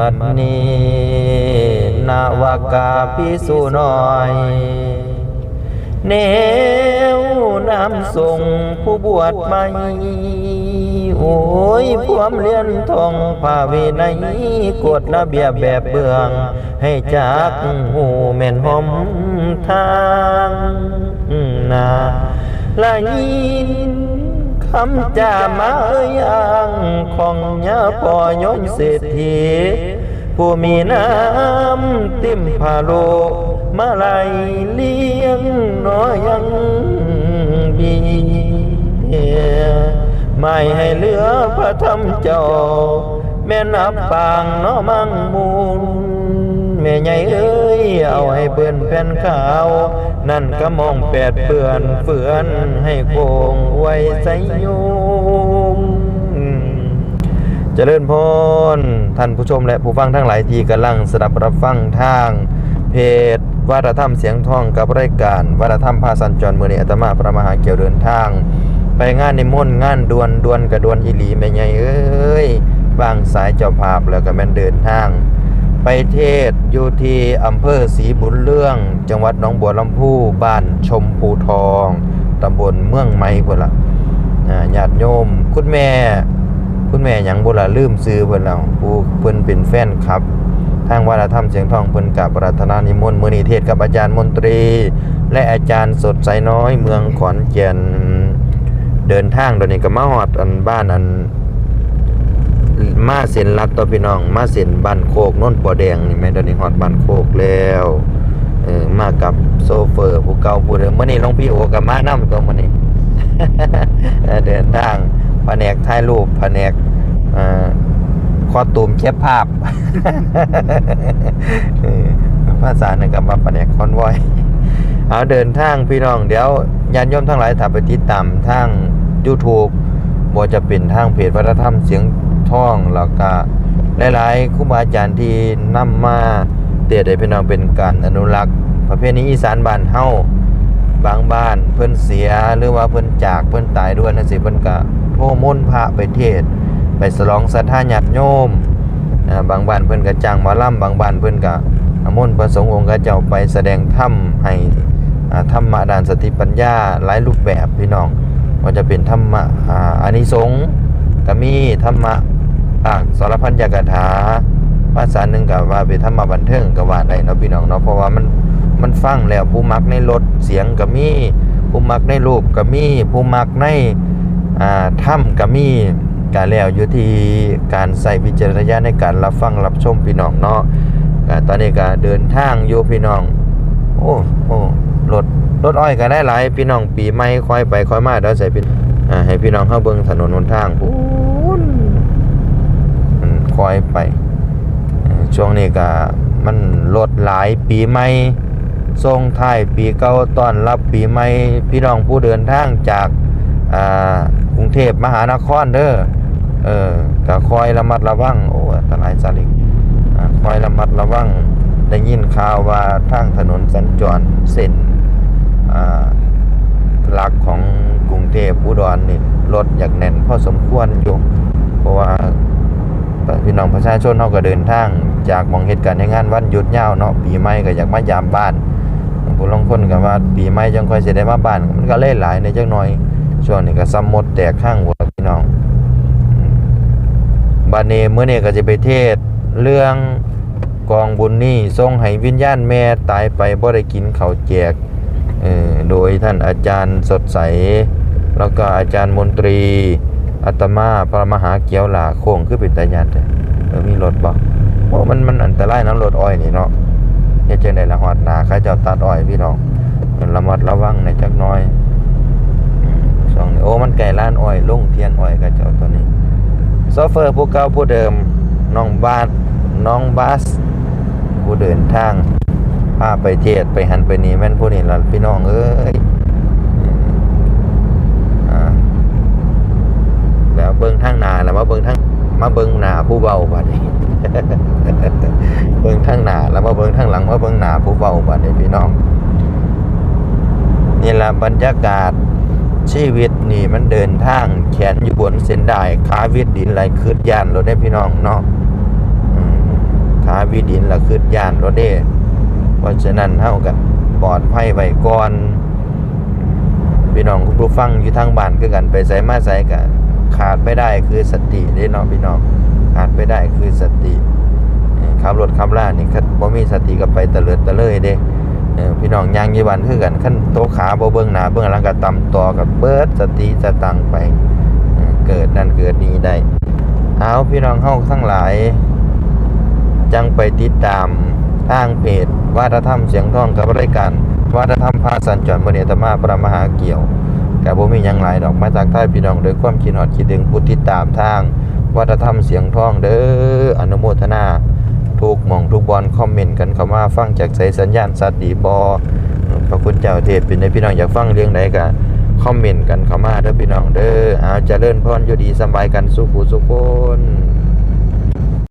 มัดนี้นาวากาพิสุน้อยแนวนำส่งผู้บวชใหม่โอ้ยพวมเลียนทองภาวในกฎระเบียบแบบเบือง ให้จากหูแม่นหอมทางนาละยิน คำจามาเอ่ยอ้างของยาปอยนเศรษฐีผู้มีน้ำติมพาโลมาไหลเลี้ยงน้อยยังบีไม่ให้เหลือพระธรรมเจ้าแม่นับปางน้อมังมูลแม่ใหญ่เอ้ยเอาให้เปื้อนแผ่นขาว นั่นก็มองแปดเปื้อนเฟื่อนให้โคงไว้ใสยุงเจริญพรท่านผู้ชมและผู้ฟังทั้งหลายที่กำลังสดับรับฟังทาง เพจวัฒนธรรมเสียงทองกับรายการวัฒนธรรมพาสัญจรมือนี้อาตมาพระมหาเกี่ยวเดินทาง ไปงานในิมนงานดวนดวนกระดวนอีหลีแม่ใหญ่เอ้ยบางสายเจ้าภาพแล้วก็แม่นเดินทาง ไปเทศอยู่ที่อำเภอศรีบุญเรื่อง จังหวัดหนองบัวลำพูบ้านชมพูทองตำบลเมืองไม้พุ่นละญาติโยม คุณแม่ คุณแม่ยังบุละลืมซื้อเพิ่นแล้วผู้เพิ่นเป็นแฟนคลับ ทางวัฒนธรรมเสียงทองเพิ่นกับปรารถนานิมนต์มือนีเทศกับอาจารย์มนตรี และอาจารย์สดใสน้อยเมืองขอนแก่นเดินทางตอนนี้ก็มาฮอดอันบ้านอัน มาเส้นลัดตัวพี่น้อง มาเส้นบ้านโคกน้นปอแดงนี่แม่ตอนนี้ฮอดบ้านโคกแล้วเออมากับโซเฟอร์ผู้เก่าผู้เดิมเมื้อนี้หลงพี่โอก็มานำตัวมื้อนี้เดินทางแผนกถ่ายรูปแผนกเอ่อคอตูมเก็บภาพภาษาหนึ่งกับว่าแผนกคอนวอยเอาเดินทางพี่น้องเดี๋ยวญาติโยมทั้งหลายถ้าไปติดตามทาง YouTube บ่จะเป็นทางเพจวัฒนธรรมเสียง ท่องแล้วก็หลายๆครูบาอาจารย์ที่นำมาเตือนให้พี่น้องเป็นการอนุรักษ์ประเพณีอีสานบ้านเฮาบางบ้านเพิ่นเสียหรือว่าเพิ่นจากเพิ่นตายด้วยนั่นสิเพิ่นก็โทมนพระไปเทศ ไปสลองศรัทธาญาติโยมบางบ้านเพิ่นก็จ้างหมอลำบางบ้านเพิ่นก็นิมนพระสงฆ์องค์เจ้าไปแสดงธรรมให้ธรรมะด้านสติปัญญาหลายรูปแบบพี่น้องว่าจะเป็นธรรมะอ่าอานิสงส์ก็มีธรรมะ ต่างสารพันยกถาภาษาหนึ่งก็ว่าเป็นธรรมบันเทิงก็ว่าได้เนาะพี่น้องเนาะเพราะว่ามันมันฟังแล้วผู้มักในรถเสียงก็มีผู้มักในรูปก็มีผู้มักในอ่าถ้ำก็มีการแล้วอยู่ที่การใส่วิจารณญาณในการรับฟังรับชมพี่น้องเนาะตอนนี้ก็เดินทางอยู่พี่น้อง โอ้โอ้รถรถอ้อยก็ได้หลายพี่น้องปีใหม่ค่อยไปค่อยมาเดี๋ยวใส่พี่อ่าให้พี่น้องเข้าเบิ่งถนนหนทางพูนอื ค่อยไป ช่วงนี้ก็มันรถหลายปีใหม่ส่งท้ายปีเก่าต้อนรับปีใหม่พี่น้องผู้เดินทางจากกรุงเทพมหานครเด้อเออก็คอยระมัดระวังโอ้อันตรายสาลิงอ่าคอยระมัดระวังได้ยินข่าวว่าทางถนนสัญจรเส้นหลักของกรุงเทพอุดรนี่รถอยากแน่นพอสมควรอยู่เพราะว่า พี่น้องประชาชนเขาก็เดินทาง จากมองเหตุการณ์ในงานวันหยุดยาวเนาะปีใหม่ก็อยากมายามบ้านผู้ลงคนก็ว่าปีใหม่จังค่อยเสิได้มาบ้านมันก็เล่หลายในจักหน่อยช่วงนี้ก็ซ้ำหมดแตกข้างหัวพี่น้องอืมบัดนี้มื้อเนี้ก็จะไปเทศเรื่องกองบุญนี่ส่งให้วิญญาณแม่ตายไปบ่ได้กินเขาแจกเออโดยท่านอาจารย์สดใส แล้วก็อาจารย์มนตรี อาตมาพระมหาเกียวหลาโค้งคือเป็นตาญาติเออมีรถบ่โอ้มันมันอันตรายนะรถอ้อยนี่เนาะเฮ็ดจังได๋ละฮอดหนาเขาเจ้าตัดอ้อยพี่น้องระมัดระวังในจักน้อยสองโอ้มันใกล้านอ้อยลงเทียนอ้อยกับเจ้าตัวนี้โซเฟอร์ผู้เก่าผู้เดิมน้องบาสน้องบาสผู้เดินทางพาไปเทศไปหันไปนี่แม่นผู้นี่ล่ะพี่น้องเอ้ยอ่า แล้ว เบิ้งทางนาแล้วมาเบิ้งทางมาเบิ้งหนาผู้เบาบัดนี้เบิ้งทางหนาแล้วมาเบิ้งทางหลังมาเบิ้งหนาผู้เบาบัดนี้พี่น้องนี่แหละบรรยากาศชีวิตนี่มันเดินทางแขนอยู่บนเส้นได้ขาวิดดินไหลคืดยานรถได้พี่น้องเนาะอืมวิดินละคือย่านรถเด้เพราะฉะนั้นเฮาก็ปลอดภัยไว้ก่อนพี่น้องคุณผู้ฟังอยู่ทางบ้านคือกันไปไสมาไสก็ ขาดไม่ได้คือสติเด้เนาะพี่น้องขาดไม่ได้คือสติขับรถขับล่านี่คันบ่มีสติก็ไปตะเลิดตะเลยเด้พี่น้องย่างยีวันคือกันคันโตขาบ่เบิ่งหน้าเบิ่งหลังก็ตำต่อกับเบิดสติสตังไปเออเกิดนั่นเกิดนี้ได้เอาพี่น้องเฮาทั้งหลาย จังไปติดตามทางเพจวัฒนธรรมเสียงทองกับรายการวัฒนธรรมพาสัญจรบนเนตมาประมหาเกี่ยว กับบ่มีหยังหลายดอกมาจากใต้พี่น้องโดยความคิดฮอดคิดถึงผู้ติดตามทางวัฒนธรรมเสียงทองเด้ออนุโมทนาทุกหม่องทุกบอลคอมเมนต์กันเข้ามาฟังจากสายสัญญาณสัตว์ดีบอพระคุณเจ้าเทพเป็นในพี่น้องอยากฟังเรื่องใดก็คอมเมนต์กันเข้ามาเด้อพี่น้องเด้อเอาเจริญพรอยู่ดีสบายกันสุขุสุขคน